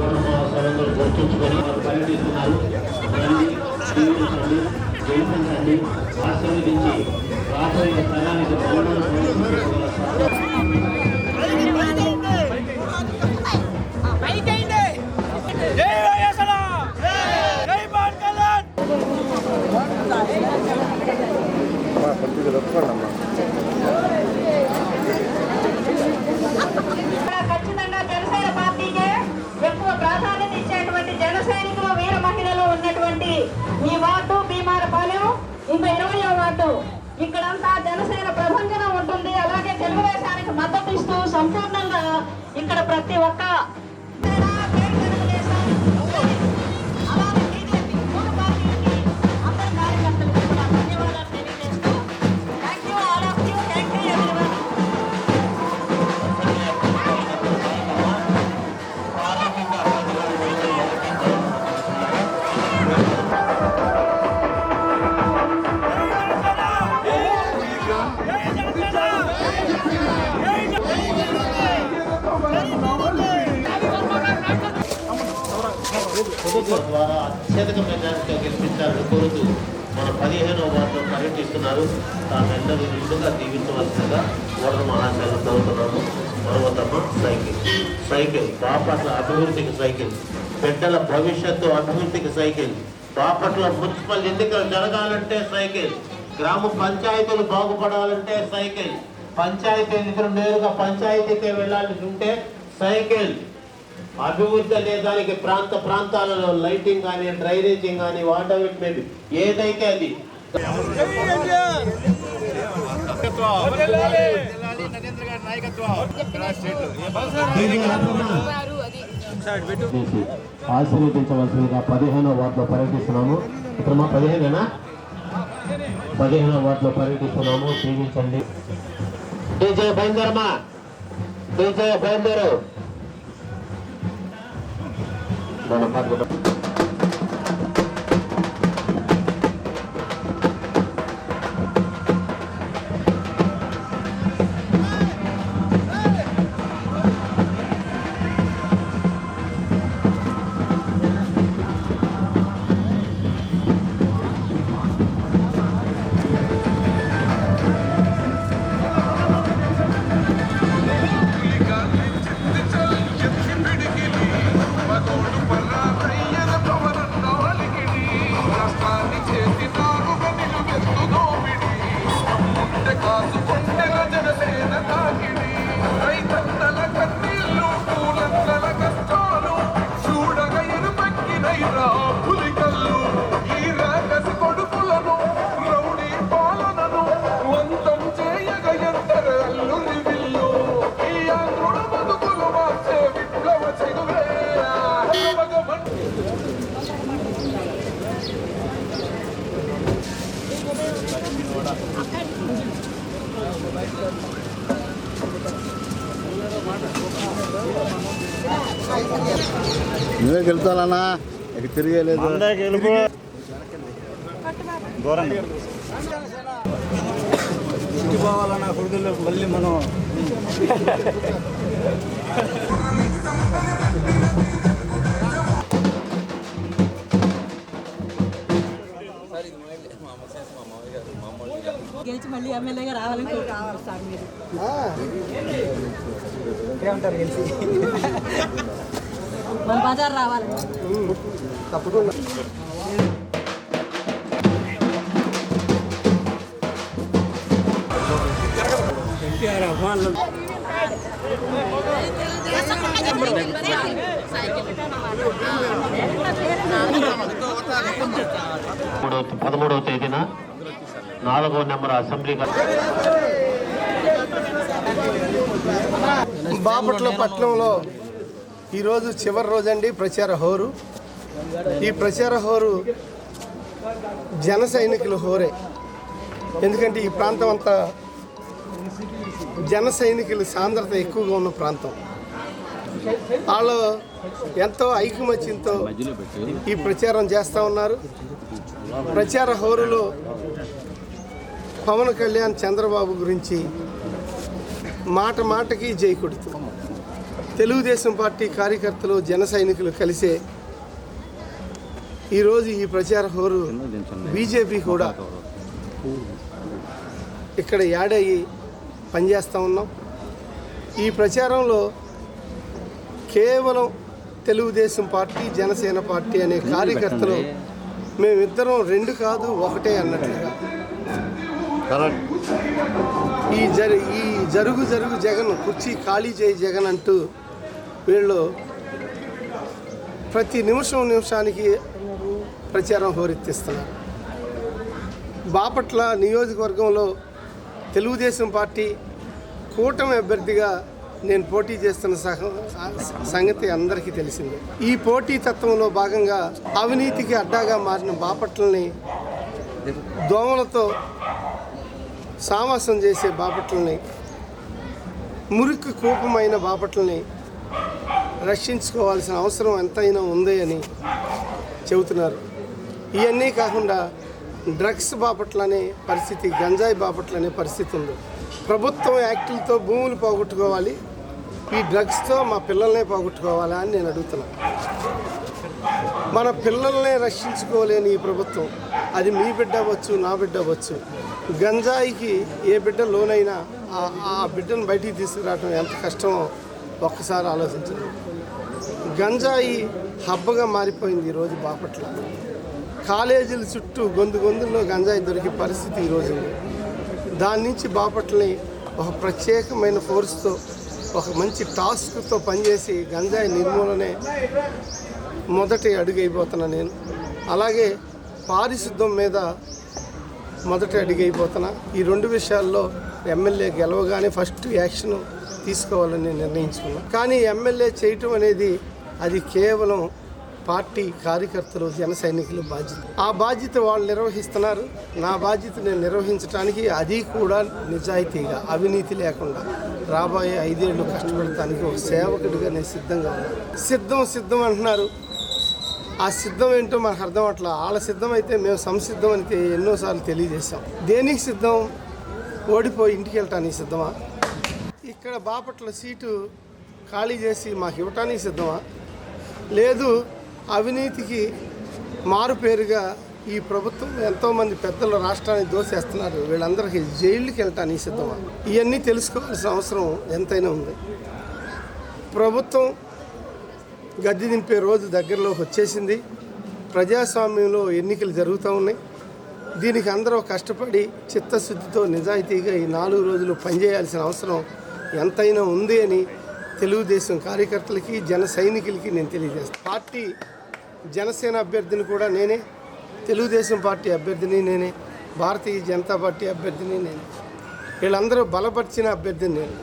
పదిహేను మాకు గుర్తుంచుకొని వారు పర్యటిస్తున్నారు రండి దీవించండి గెలిపించండి ఆశీర్వదించి రాబోయే తరానికి మద్దతు ఇస్తూ సంపూర్ణంగా ఇక్కడ ప్రతి ఒక్క అత్యధిక మెజారిటీతో గెలిపించాలని కోరుతూ మన పదిహేనవ వార్డులో పర్యటిస్తున్నారు. తామెందరూ నిండుగా దీవించవలసిందిగా ఓటర్ మహాశాలను కోరుతున్నాము. మనవతమ్మ సైకిల్. సైకిల్. బాపట్ల అభివృద్ధికి సైకిల్. పెద్దల భవిష్యత్తు అభివృద్ధికి సైకిల్. బాపట్ల మున్సిపల్ ఎన్నికలు జరగాలంటే సైకిల్. గ్రామ పంచాయతీలు బాగుపడాలంటే సైకిల్. పంచాయతీ ఎన్నికలు నేరుగా పంచాయతీకే వెళ్ళాల్సి ఉంటే సైకిల్. అభివృద్ధి అనే దానికి ప్రాంత ప్రాంతాలలో లైటింగ్ కానీ డ్రైనేజింగ్ కానీ వాటర్ మేబీ ఏదైతే అది. ఆశీర్వదించవలసిందిగా పదిహేనో వార్డులో పర్యటిస్తున్నాము ఇక్కడ మా పదిహేనేనా? పదిహేనో వార్డులో పర్యటిస్తున్నాము దీవించండి డీజే బయలుదేరమా డీజే బయలుదేరు. మన నువ్వే గెలుతాలన్నా ఇక తిరిగేలేదు పోవాలన్న కొడుకుల్లో మళ్ళీ మనం మళ్ళీ ఎమ్మెల్యేగా రావాలని కోరుకుంటున్నాను సార్ మీరు ఏమంటారు గెలిచి మన బజార్ రావాలి మూడవ పదమూడవ తేదీన నాలుగో నెంబర్ అసెంబ్లీ బాపట్ల పట్టణంలో ఈరోజు చివరి రోజండి ప్రచార హోరు. ఈ ప్రచార హోరు జన సైనికుల హోరే. ఎందుకంటే ఈ ప్రాంతం అంతా జన సైనికుల సాంద్రత ఎక్కువగా ఉన్న ప్రాంతం. వాళ్ళు ఎంతో ఐకమత్యంతో ఈ ప్రచారం చేస్తూ ఉన్నారు. ప్రచార హోరులో పవన్ కళ్యాణ్ చంద్రబాబు గురించి మాట మాటకి జై కొడుతూ. తెలుగుదేశం పార్టీ కార్యకర్తలు జన సైనికులు కలిసే ఈరోజు ఈ ప్రచార హోరు బీజేపీ కూడా ఇక్కడ యాడ్ పనిచేస్తూ ఉన్నాం. ఈ ప్రచారంలో కేవలం తెలుగుదేశం పార్టీ జనసేన పార్టీ అనే కార్యకర్తలు మేమిద్దరం రెండు కాదు ఒకటే అన్నట్లుగా. కరెక్ట్. ఈ జరు ఈ జరుగు జరుగు జగన్ కుర్చీ ఖాళీ చేయి జగన్ అంటూ వీళ్ళు ప్రతి నిమిషం నిమిషానికి ప్రచారం హోరెత్తిస్తున్నారు. బాపట్ల నియోజకవర్గంలో తెలుగుదేశం పార్టీ కూటమి అభ్యర్థిగా నేను పోటీ చేస్తున్న సహ సంగతి అందరికీ తెలిసింది. ఈ పోటీ తత్వంలో భాగంగా అవినీతికి అడ్డాగా మారిన బాపట్లని దోమలతో సావాసం చేసే బాపట్లని మురికి కూపమైన బాపట్లని రక్షించుకోవాల్సిన అవసరం ఎంతైనా ఉంది అని చెబుతున్నారు. ఇవన్నీ కాకుండా డ్రగ్స్ బాపట్లనే పరిస్థితి గంజాయి బాపట్లనే పరిస్థితి ఉంది. ప్రభుత్వం యాక్టులతో భూములు పోగొట్టుకోవాలి. ఈ డ్రగ్స్తో మా పిల్లల్నే పోగొట్టుకోవాలా అని నేను అడుగుతున్నాను మన పిల్లల్ని రక్షించుకోలేని ఈ ప్రభుత్వం. అది మీ బిడ్డ అవ్వచ్చు నా బిడ్డ అవ్వచ్చు. గంజాయికి ఏ బిడ్డ లోనైనా ఆ- బిడ్డను బయటికి తీసుకురావడం ఎంత కష్టమో ఒక్కసారి ఆలోచించండి. గంజాయి హబ్బగా మారిపోయింది ఈరోజు బాపట్ల. కాలేజీల చుట్టూ గొంతు గొంతుల్లో గంజాయి దొరికే పరిస్థితి ఈరోజు. దాని నుంచి బాపట్లని ఒక ప్రత్యేకమైన ఫోర్స్తో ఒక మంచి టాస్క్తో పనిచేసి గంజాయి నిర్మూలనే మొదటి అడుగు అయిపోతున్నా నేను. అలాగే పారిశుద్ధం మీద మొదటి అడుగు అయిపోతున్నా. ఈ రెండు విషయాల్లో ఎమ్మెల్యే గెలవగానే ఫస్ట్ యాక్షన్ తీసుకోవాలని నేను నిర్ణయించుకున్నా. కానీ ఎమ్మెల్యే చేయటం అనేది అది కేవలం పార్టీ కార్యకర్తలు జన సైనికుల బాధ్యత. ఆ బాధ్యత వాళ్ళు నిర్వహిస్తున్నారు. నా బాధ్యత నేను నిర్వహించడానికి అది కూడా నిజాయితీగా అవినీతి లేకుండా రాబోయే ఐదేళ్ళు కష్టపడటానికి ఒక సేవకుడిగా నేను సిద్ధంగా ఉన్నాను సిద్ధం సిద్ధం అంటున్నారు. ఆ సిద్ధం ఏంటో మనకు అర్థం అట్లా. వాళ్ళ సిద్ధం అయితే మేము సంసిద్ధం అని ఎన్నోసార్లు తెలియజేశాం. దేనికి సిద్ధం? ఓడిపోయి ఇంటికి వెళ్ళటానికి సిద్ధమా? ఇక్కడ బాపట్ల సీటు ఖాళీ చేసి మాకు ఇవ్వటానికి సిద్ధమా? లేదు అవినీతికి మారు పేరుగా ఈ ప్రభుత్వం ఎంతోమంది పెద్దలు రాష్ట్రాన్ని దోసేస్తున్నారు. వీళ్ళందరికీ జైలుకి వెళ్ళటానికి సిద్ధమా? ఇవన్నీ తెలుసుకోవాల్సిన అవసరం ఎంతైనా ఉంది. ప్రభుత్వం గద్దె దింపే రోజు దగ్గరలోకి వచ్చేసింది. ప్రజాస్వామ్యంలో ఎన్నికలు జరుగుతూ ఉన్నాయి. దీనికి అందరూ కష్టపడి చిత్తశుద్ధితో నిజాయితీగా ఈ నాలుగు రోజులు పనిచేయాల్సిన అవసరం ఎంతైనా ఉంది అని తెలుగుదేశం కార్యకర్తలకి జన సైనికులకి నేను తెలియజేస్తాను పార్టీ జనసేన అభ్యర్థిని కూడా నేనే తెలుగుదేశం పార్టీ అభ్యర్థిని నేనే భారతీయ జనతా పార్టీ అభ్యర్థిని నేనే. వీళ్ళందరూ బలపరిచిన అభ్యర్థిని నేను.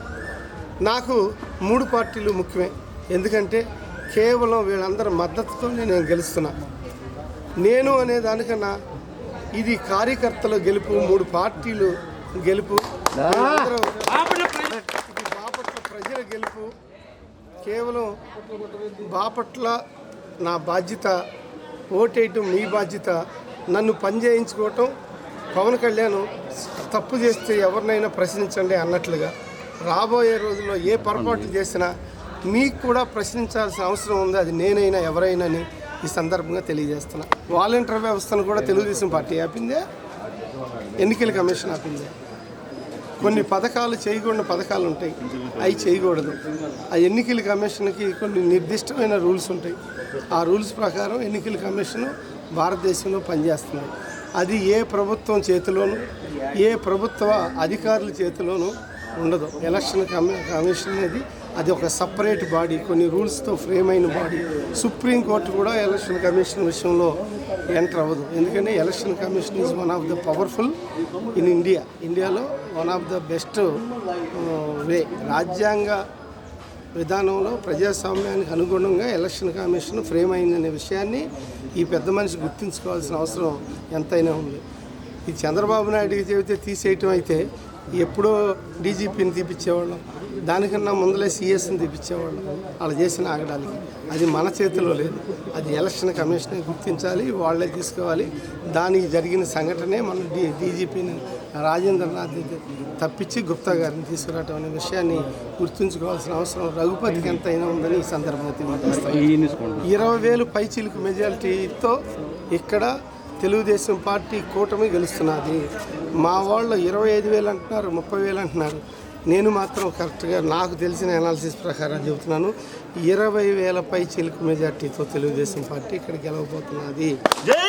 నాకు మూడు పార్టీలు ముఖ్యమే. ఎందుకంటే కేవలం వీళ్ళందరి మద్దతుతోనే నేను గెలుస్తున్నా. నేను అనే దానికన్నా ఇది కార్యకర్తల గెలుపు మూడు పార్టీలు గెలుపు బాపట్ల ప్రజల గెలుపు కేవలం బాపట్ల నా బాధ్యత ఓటేయటం మీ బాధ్యత నన్ను పని చేయించుకోవటం పవన్ కళ్యాణ్ తప్పు చేస్తే ఎవరినైనా ప్రశ్నించండి అన్నట్లుగా. రాబోయే రోజుల్లో ఏ పొరపాట్లు చేసినా మీకు కూడా ప్రశ్నించాల్సిన అవసరం ఉంది. అది నేనైనా ఎవరైనా అని ఈ సందర్భంగా తెలియజేస్తున్నా. వాలంటీర్ వ్యవస్థను కూడా తెలుగుదేశం పార్టీ ఆపిందే ఎన్నికల కమిషన్ ఆపిందే. కొన్ని పథకాలు చేయకూడని పథకాలు ఉంటాయి. అవి చేయకూడదు. ఆ ఎన్నికల కమిషన్కి కొన్ని నిర్దిష్టమైన రూల్స్ ఉంటాయి. ఆ రూల్స్ ప్రకారం ఎన్నికల కమిషన్ భారతదేశంలో పనిచేస్తున్నాయి. అది ఏ ప్రభుత్వం చేతిలోనూ ఏ ప్రభుత్వ అధికారుల చేతిలోనూ ఉండదు. ఎలక్షన్ కమి కమిషన్ అనేది అది ఒక సపరేట్ బాడీ కొన్ని రూల్స్తో ఫ్రేమ్ అయిన బాడీ సుప్రీంకోర్టు కూడా ఎలక్షన్ కమిషన్ విషయంలో ఎంటర్ అవ్వదు. ఎందుకంటే election commission is one of the powerful in India ఇండియాలో one of the best way రాజ్యాంగ విధానంలో ప్రజాస్వామ్యానికి అనుగుణంగా ఎలక్షన్ కమిషన్ ఫ్రేమ్ అయిందనే విషయాన్ని ఈ పెద్ద మనిషి గుర్తుంచుకోవాల్సిన అవసరం ఎంతైనా ఉంది. ఈ చంద్రబాబు నాయుడికి చెబితే తీసేయటం అయితే ఎప్పుడో డీజీపీని తీపిచ్చేవాళ్ళం. దానికన్నా ముందలే సిఎస్ని తీపిచ్చేవాళ్ళం. అలా చేసిన ఆగడానికి. అది మన చేతిలో లేదు. అది ఎలక్షన్ కమిషనే గుర్తించాలి వాళ్ళే తీసుకోవాలి. దానికి జరిగిన సంఘటనే మన డీ డీజీపీని రాజేంద్రనాథ్ తప్పించి గుప్తా గారిని తీసుకురావటం అనే విషయాన్ని గుర్తుంచుకోవాల్సిన అవసరం రఘుపతికి ఎంతైనా ఉందని ఈ సందర్భంగా తెలియజేస్తాను. ఇరవై వేలు పైచీలకు మెజారిటీతో ఇక్కడ తెలుగుదేశం పార్టీ కూటమి గెలుస్తున్నది. మా వాళ్ళు ఇరవై ఐదు వేలు అంటున్నారు ముప్పై వేలు అంటున్నారు. నేను మాత్రం కరెక్ట్గా నాకు తెలిసిన అనాలిసిస్ ప్రకారం చెబుతున్నాను. ఇరవై వేల పై చిలుకు మెజార్టీతో తెలుగుదేశం పార్టీ ఇక్కడ గెలవబోతున్నది. జై